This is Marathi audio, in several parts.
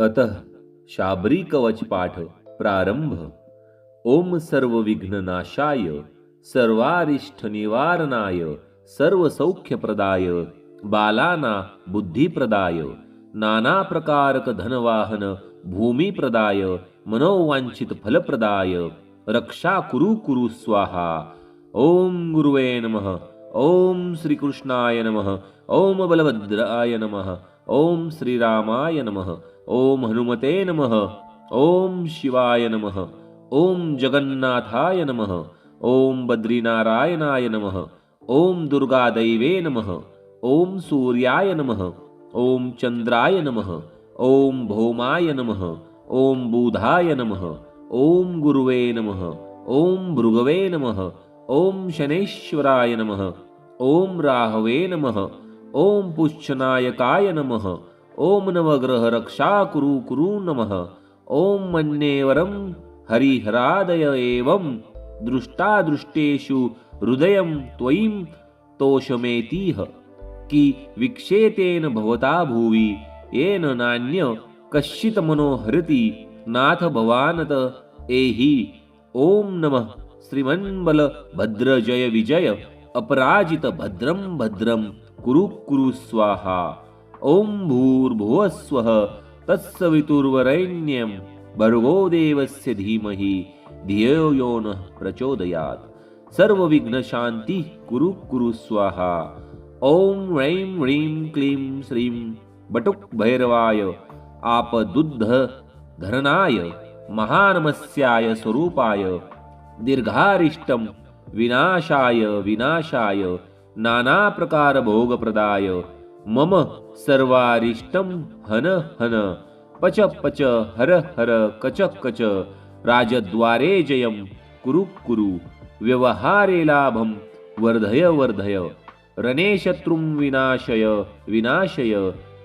अतः शाबरी कवच पाठ प्रारंभ। ओम सर्व विघ्न नाशाय सर्वारिष्ठ निवारणाय सर्व सौख्य प्रदाय बालाना बुद्धिप्रदाय नाना प्रकारक धनवाहन भूमी प्रदाय मनोवांछित फलप्रदाय रक्षा कुरु कुरु स्वाहा। ओम गुरुवे नमः ओम श्रीकृष्णाय नमः ओम बलभद्राय नमः ओम श्रीरामाय नमः। ओम हनुमते नमः ओम शिवाय नमः ओम जगन्नाथाय नमः ओम बद्रीनारायणाय नमः ओम दुर्गादैवे नमः ओम सूर्याय नमः ओम चंद्राय नमः ओम भौमाय नमः ओम बुधाय नमः ओम गुरुवे नमः ओम भृगवे नमः ओम शनेश्वराय नमः ओम राहवे नमः ओम पुच्छनायकाय नमः ओम नवग्रह रक्षा कुरु कुरु नमः। ओम मन्येवरं हरिहरादय एवं दृष्टादृष्टेषु हृदयं त्वयिं तोषमेतीह। कि विक्षेतेन भवता भुवि, येन नान्य कश्चित् मनोहरति नाथ भवानत एहि। ॐ नमः। श्रीमन्बल भद्र जय विजय। अपराजित भद्रम भद्रं। कुरु कुरु स्वाहा। ॐ भूर्भुवस्व तत्सवितुर्वरेण्यं भर्गो देवस्य धीमहि धियो यो नः प्रचोदयात्। सर्वविघ्नशान्तिः कुरु कुरु स्वाहा। ॐ ह्रैं ह्रीं क्लीं श्रीं बटुक भैरवाय आपदुद्ध धरणाय महानमस्याय स्वरूपाय दीर्घारिष्टं विनाशाय विनाशाय नानाप्रकारभोगप्रदाय मम सर्वारिष्टं हन हन। पच पच हर हर कच कच। राजद्वारे जयं कुरु कुरु। व्यवहारे लाभं वर्धय वर्धय। रणे शत्रुं विनाशय विनाशय।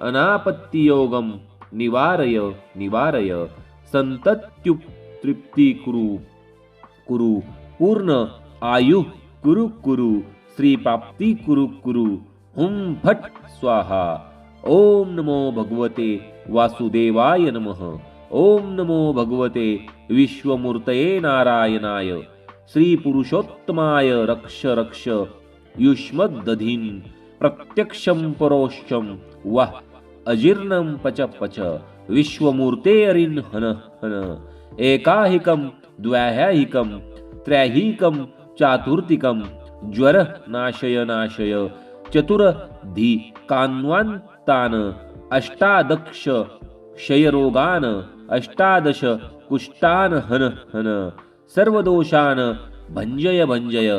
अनापत्तियोगं निवारय निवारय। सन्तत्युप्तृप्ति कुरु कुरु। पूर्ण आयु कुरु कुरु। श्रीप्राप्ती कुरु कुरु। हुं फट स्वाहा। ओम नमो भगवते वासुदेवाय नमः। ओम नमो भगवते विश्वमूर्तये नारायणाय। श्री पुरुषोत्तमाय रक्ष रक्ष। युष्मद्दधीन प्रत्यक्षं परोक्षं वः अजीर्णं पच पच। विश्वमूर्ते अरिन् हन हन। एकाहिकं द्व्याहिकं त्रैहिकं चातुर्तिकं ज्वर नाशय नाशय चतुरधि कान्वान्तान् अष्टादक्ष क्षयरोगान् अष्टादश कुष्टान् हन हन सर्वदोषान् भंजय भंजय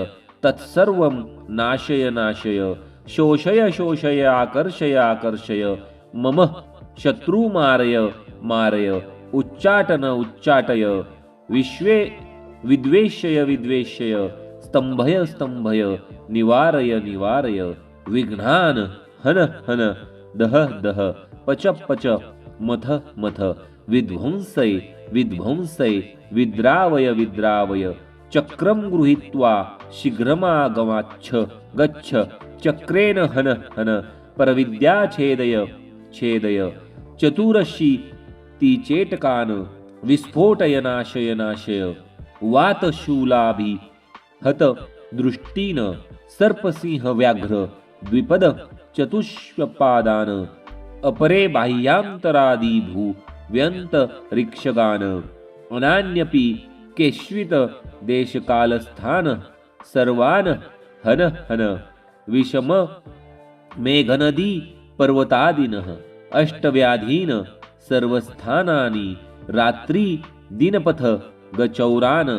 तत्सर्वं नाशय नाशय शोषय शोषय आकर्षय आकर्षय मम शत्रु मारय मारय उच्चाटन उच्चाटय विश्वे विद्वेषय विद्वेषय स्तंभय स्तंभय निवारय निवारय विघ्नान हन हन दह दह पच पच मथ मथ विध्वंसय विध्वंसय विद्रावय विद्रावय चक्रं गृहीत्वा शीघ्रमागमाच्छ गच्छ चक्रेण हन हन परविद्या छेदय छेदय चतुरशी ती चेटकान विस्फोटय नाशय नाशय वातशूलाभि हत दृष्टीन सर्पसिंह व्याघ्र द्विपद चतुष्पादान अपरे बाह्यांतरादी भू व्यंत रिक्षगान अनान्यपि केश्वित देशकालस्थान सर्वान हन हन विषम मेघनदी पर्वतादिनः अष्टव्याधीन सर्वस्थानानि रात्री दिनपथ गचौरान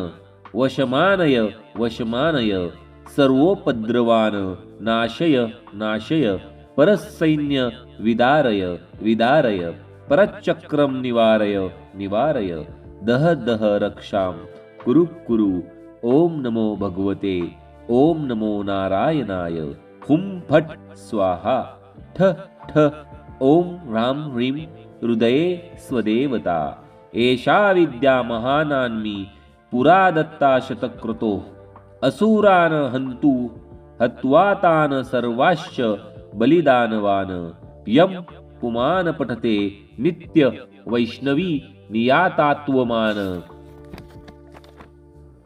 वशमानय वशमानय सर्वोपद्रवान नाशय नाशय, परसैन्य विदारय विदारय परचक्रम निवारय निवारय। दह दह रक्षां। कुरु कुरु। ओम नमो भगवते। ओम नमो नारायणाय। हुं, फट्, स्वाहा। ठ ठ। ओम ह्रां ह्रीं। हृदये स्वदेवता। एषा विद्या महानान्मी। पुरा दत्ता शतक्रतो असुरान हन्तु हत्वा तान् सर्वाश्च बलिदानवान्। यं पुमान पठते नित्य वैष्णवी नियातात्वमान।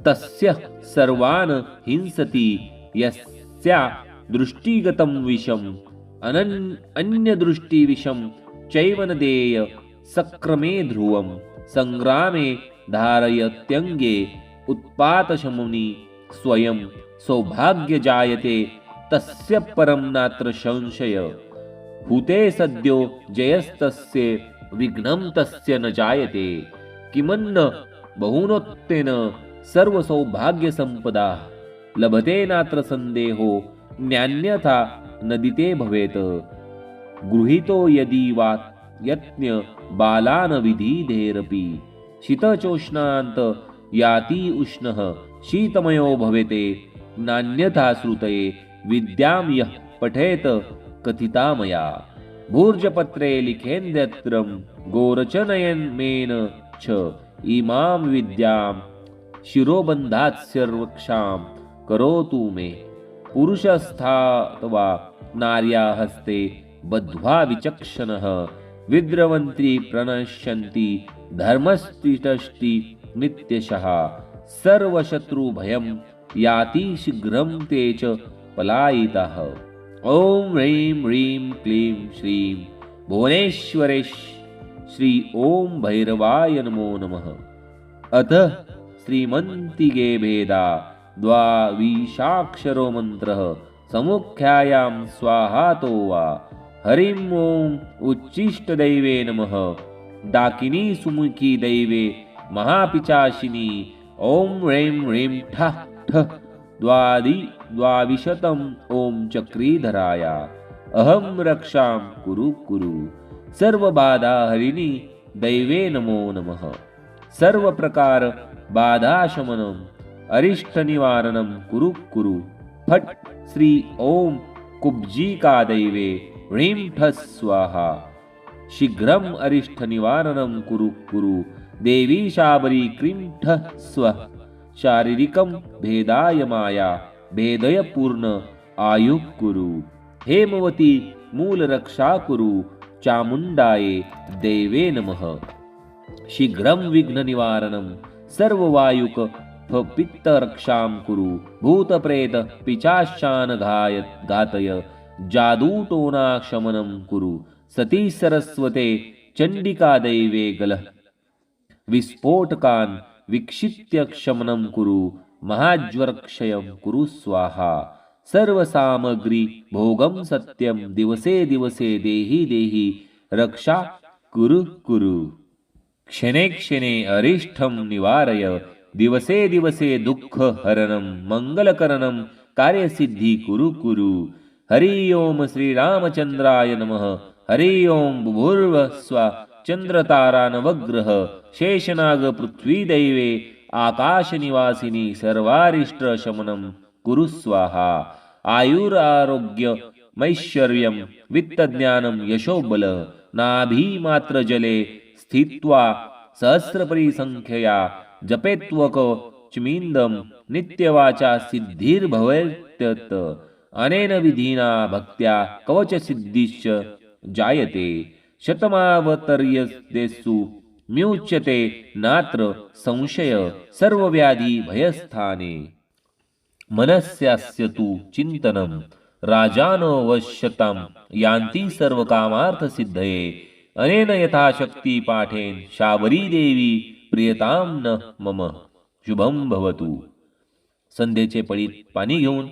तस्य सर्वान हिंसति, यस्या दृष्टिगतं विषम्, अनन् अन्यदृष्टिविषं चैव न देय, सक्रमे ध्रुवं सङ्ग्रामे धारयत्यङ्गे उत्पातशमुनि स्वयं सौभाग्य जायते, तस्य परं नात्र संशय। हुते सद्यो जयस्तस्य, विघ्नं तस्य न जायते। किमन्न बहुनोत्तेन सर्वसौभाग्यसम्पदा, लभते नात्र सन्देहो न्यान्यथा नदिते भवेत्। गृहीतो यदि वा यत्न बालान विधिधेरपि शीतचोष्णान्त याति उष्णः। शीतमयो भवेते, नान्यथा श्रुतये विद्यां यः पठेत, कथिता मया। भूर्जपत्रे लिखेन्द्यत्रं गोरचनयन्मेन च, इमां विद्यां शिरोबन्धात् सर्वक्षां करोतु मे। पुरुषस्थात्वा नार्या हस्ते बद्ध्वा विचक्षणः, विद्रवन्ति प्रणश्यन्ति धर्मस्तिष्ठि नित्यशः। सर्वशत्रुभयं शत्रु भयम ते च पलायितः। ॐ ह्रीं ह्रीं क्लीं श्रीं भुवनेश्वरेश श्री ॐ भैरवाय नमो नमः। अथ श्रीमन्तिगे भेदा द्वाविशाक्षरो मन्त्रः समुख्यायां स्वाहातो वा। हरिं ॐ उच्चिष्टदैवे नमः। डाकिनी सुमुखी दैवे महापिचाशिनी ॐ ह्रीं ह्रीं ठः ठः द्वादि द्वाविशतम् ॐ चक्रीधराय। अहं रक्षां कुरु कुरु। सर्वबाधा हरिणी, दैवे नमो नमः। सर्वप्रकार बाधाशमनम्, अरिष्टनिवारणं कुरु कुरु। फट् श्री ॐ कुब्जीकादैवे ह्रीं ठः स्वाहा। शीघ्रम् अरिष्टनिवारणं कुरु कुरु। देवी शाबरी क्रिंठ स्व स्वः शारीरिकं भेदाय माया भेदय पूर्ण आयुः कुरु हेमवती मूलरक्षा कुरु चामुण्डाये देवे नमः शीघ्रं विघ्ननिवारणं सर्ववायुक पित्तरक्षां कुरु भूतप्रेत पिचाशान घाय घातय जादूटोनाशमनं कुरु सती सरस्वते चण्डिकादैवे गलः विस्फोटकान् विक्षित्य क्षमनं कुरु महाज्वरक्षयं कुरु स्वाहा। सर्वसामग्री भोगं सत्यं दिवसे दिवसे देहि देहि रक्षा कुरु कुरु। क्षणे क्षणे अरिष्ठं निवारय दिवसे दिवसे दुःख हरणम मङ्गलकरणं कार्यसिद्धी कुरु कुरु। हरि ओम श्रीरामचन्द्राय नमः हरि ओम भूर्व स्वा नवग्रह शेषनाग पृथ्वीदैवे आकाशनिवासिनी सर्वारिष्टशमनं कुरु स्वाहा। आयुरारोग्यमैश्वर्यं वित्तज्ञानं यशोबल नाभीमात्रजले स्थित्वा सहस्रपरिसङ्ख्यया जपेत्वक चिमिन्दं नित्यवाचा सिद्धिर्भवेत्यत् अनेन विधिना भक्त्या कवचसिद्धिश्च जायते। शतमावतर्यदेषु म्यूच्यते नात्र संशय सर्वव्याधि भयस्थाने। मनस्यास्य तु चिन्तनं सर्व कामार्थ सर्वकामार्थसिद्धये। अनेन यथाशक्ती पाठेन शाबरी देवी प्रियतां न मम शुभम भवतु। संध्येचे पळीत पाणी घेऊन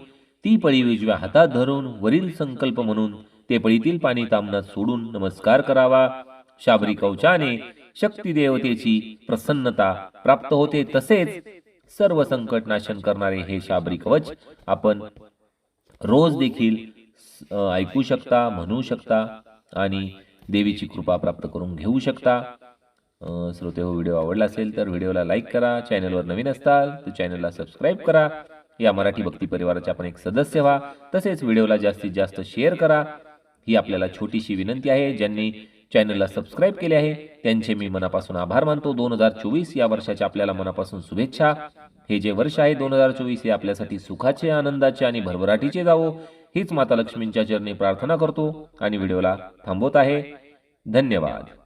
ती पळी उजव्या हातात धरून वरील संकल्प म्हणून ते पळीतील पाणी तामनात सोडून नमस्कार करावा. शाबरी कवचाने शक्ती देवतेची प्रसन्नता प्राप्त होते तसेच सर्व संकट नाशन करणारे हे शाबरी कवच आपण रोज देखील ऐकू शकता म्हणू शकता आणि देवीची कृपा प्राप्त करून घेऊ शकता. श्रोते हो व्हिडिओ आवडला असेल तर व्हिडिओला लाईक करा चॅनलवर नवीन असताल तर चॅनलला सबस्क्राईब करा. या मराठी भक्ती परिवाराचे आपण एक सदस्य व्हा. तसेच व्हिडिओला जास्तीत जास्त शेअर करा. ही आपल्याला छोटीशी विनंती आहे ज्यांनी चॅनलला सबस्क्राईब केले आहे त्यांचे मी मनापासून आभार मानतो. दोन हजार चोवीस या वर्षाच्या आपल्याला मनापासून शुभेच्छा. हे जे वर्ष आहे दोन हजार चोवीस हे आपल्यासाठी सुखाचे आनंदाचे आणि भरभराटीचे जावो. हीच माता लक्ष्मींच्या चरणी प्रार्थना करतो आणि व्हिडिओला थांबवत आहे. धन्यवाद.